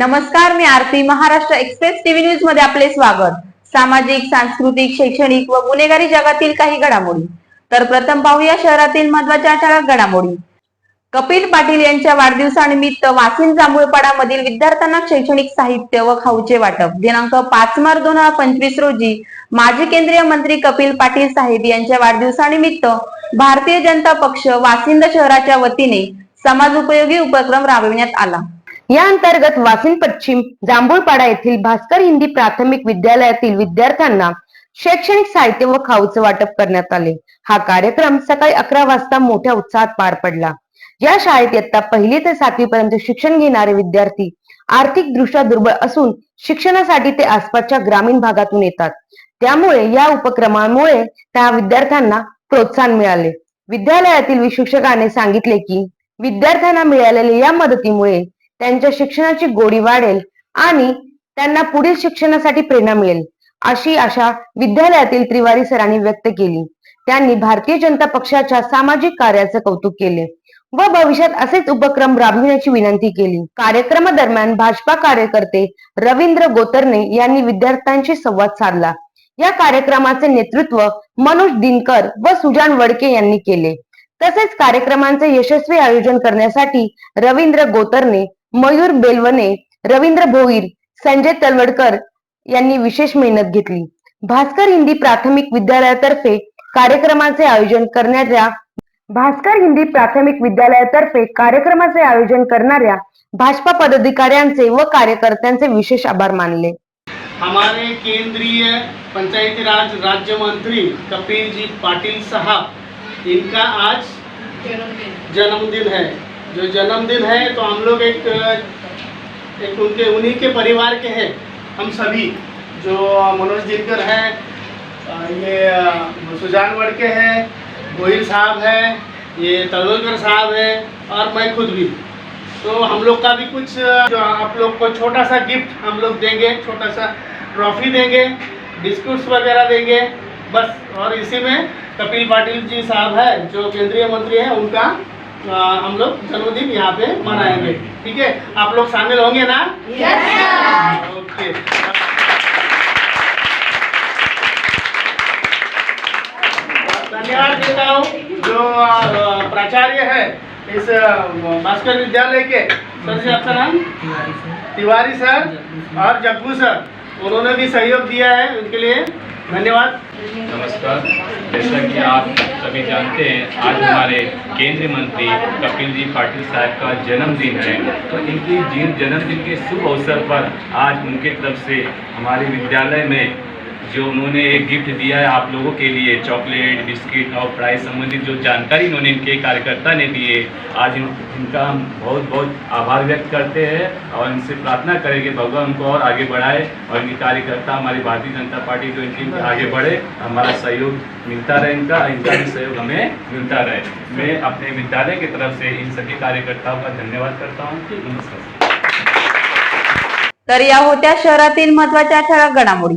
नमस्कार मी Aarti. Maharashtra express TV न्यूजमध्ये आपले स्वागत. सामाजिक सांस्कृतिक शैक्षणिक व गुन्हेगारी जगातील काही घडामोडी. तर प्रथम पाहूया शहरातील महत्त्वाच्या ठळक घडामोडी. कपिल पाटील यांच्या वाढदिवसानिमित्त वासिन जांभूळपाडा मधील विद्यार्थ्यांना शैक्षणिक साहित्य व खाऊचे वाटप. दिनांक पाच मार्च दोन हजार पंचवीस रोजी माजी केंद्रीय मंत्री कपिल पाटील साहेब यांच्या वाढदिवसानिमित्त भारतीय जनता पक्ष वासिंद शहराच्या वतीने समाज उपयोगी उपक्रम राबविण्यात आला. या अंतर्गत वासिन पश्चिम जांभूळपाडा येथील भास्कर हिंदी प्राथमिक विद्यालयातील विद्यार्थ्यांना शैक्षणिक साहित्य व खाऊचे वाटप करण्यात आले. हा कार्यक्रम सकाळी अकरा वाजता मोठ्या उत्साहात पार पडला. या शाळेत इयत्ता पहिली ते सातवी पर्यंत शिक्षण घेणारे विद्यार्थी आर्थिक दृष्ट्या दुर्बल असून शिक्षणासाठी ते आसपासच्या ग्रामीण भागातून येतात. त्यामुळे या उपक्रमामुळे त्या विद्यार्थ्यांना प्रोत्साहन मिळाले. विद्यालयातील शिक्षकाने सांगितले की विद्यार्थ्यांना मिळालेल्या या मदतीमुळे त्यांच्या शिक्षणाची गोडी वाढेल आणि त्यांना पुढील शिक्षणासाठी प्रेरणा मिळेल अशी आशा विद्यालयातील त्रिवारी सरांनी व्यक्त केली. त्यांनी भारतीय जनता पक्षाच्या सामाजिक कार्याचं कौतुक केले व भविष्यात असेच उपक्रम राबविण्याची विनंती केली. कार्यक्रमादरम्यान भाजपा कार्यकर्ते रवींद्र गोतरणे यांनी विद्यार्थ्यांशी संवाद साधला. या कार्यक्रमाचे नेतृत्व मनोज दिनकर व सुजान वडके यांनी केले. तसेच कार्यक्रमांचे यशस्वी आयोजन करण्यासाठी रवींद्र गोतरणे मयूर बेलवणे रवींद्र भोईर संजय तलवडकर यांनी विशेष मेहनत घेतली. भास्कर हिंदी प्राथमिक विद्यालयातर्फे कार्यक्रमाचे आयोजन करणाऱ्या भास्कर हिंदी प्राथमिक विद्यालयातर्फे कार्यक्रमाचे आयोजन करणाऱ्या भाजपा पदाधिकाऱ्यांचे व कार्यकर्त्यांचे विशेष आभार मानले. हमारे केंद्रीय पंचायती राज राज्य मंत्री कपिल जी पाटिल साहब इनका आज जन्मदिन है। जो जन्मदिन है तो हम लोग एक एक उनके, उन्हीं के परिवार के हैं, हम सभी, जो मनोज दिनकर हैं ये सुजान वड़के हैं, गोहिल साहब हैं, ये तलवलकर साहब हैं, और मैं खुद भी तो हम लोग का भी कुछ, जो आप लोग को छोटा सा गिफ्ट हम लोग देंगे, छोटा सा ट्रॉफी देंगे, बिस्कुट्स वगैरह देंगे, बस, और इसी में कपिल पाटिल जी साहब है, जो केंद्रीय मंत्री हैं, उनका हम लोग जन्मदिन यहाँ पे मनाएँगे। ठीक है? आप लोग शामिल होंगे ना? ओके धन्यवाद देता हूँ जो प्राचार्य है इस भास्कर विद्यालय के। सर जी आपका नाम? तिवारी सर और जग्गू सर। उन्होंने भी सहयोग दिया है उनके लिए। धन्यवाद। नमस्कार। जैसा कि आप सभी जानते हैं, आज हमारे केंद्रीय मंत्री कपिल जी पाटिल साहब का जन्मदिन है। तो इनकी जिन जन्मदिन के शुभ अवसर पर आज उनके तरफ़ से हमारे विद्यालय में जो उन्होंने एक गिफ्ट दिया है आप लोगों के लिए चॉकलेट बिस्किट और प्राइस संबंधित जो जानकारी उन्होंने इनके कार्यकर्ता ने दिए आज इन, इनका हम बहुत बहुत आभार व्यक्त करते हैं और इनसे प्रार्थना करें कि भगवान उनको और आगे बढ़ाए और इनके कार्यकर्ता हमारी भारतीय जनता पार्टी जो इनकी आगे बढ़े हमारा सहयोग मिलता रहे इनका इनका भी सहयोग हमें मिलता रहे। मैं अपने विद्यालय की तरफ से इन सभी कार्यकर्ताओं का धन्यवाद करता हूँ। नमस्कार। तर या होत्या शहरातील महत्त्वाच्या ठळक घडामोडी.